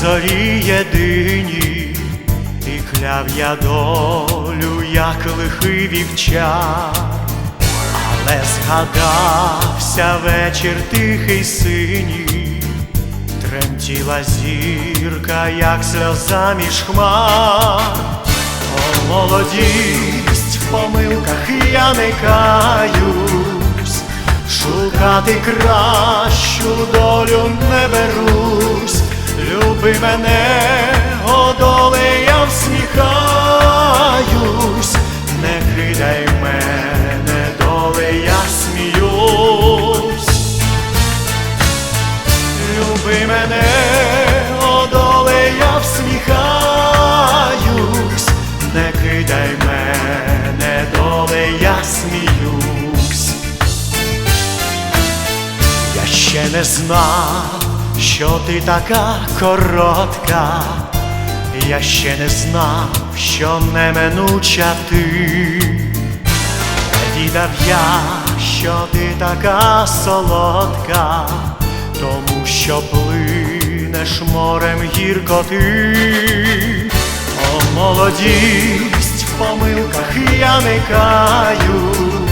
зорі єдині, і кляв я долю, як лихий вівчар, але згадався вечір тихий синій, тремтіла зірка, як сльоза між хмар. О, молодість, в помилках я не каюсь, шукати кращу долю не берусь, люби мене, Не знав, що ти така коротка, я ще не знав, що неминуча ти. Відав я, що ти така солодка, тому що плинеш морем гіркоти. О, молодість, в помилках я не каюсь,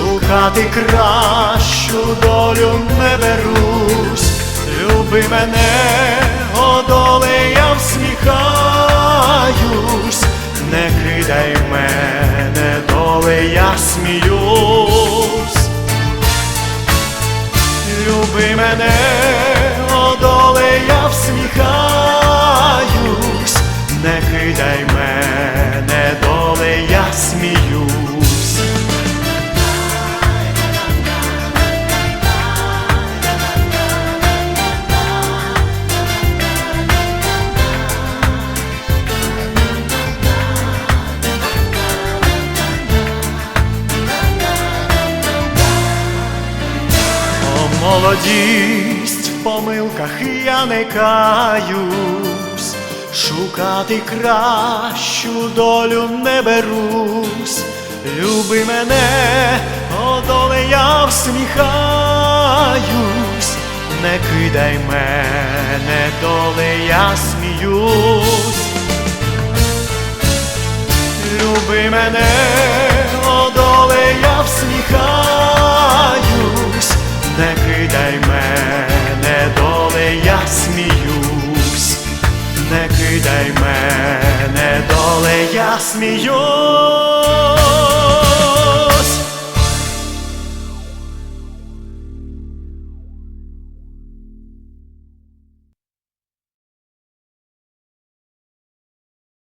шукати кращу долю не берусь, люби мене, о доле, я всміхаюсь, не кидай мене, доле, я сміюсь. Люби мене, о доле, я всміхаюсь, молодість, в помилках я не каюсь, шукати кращу долю не берусь, люби мене, о я всміхаюсь, не кидай мене, доле, я сміюсь. Люби мене, не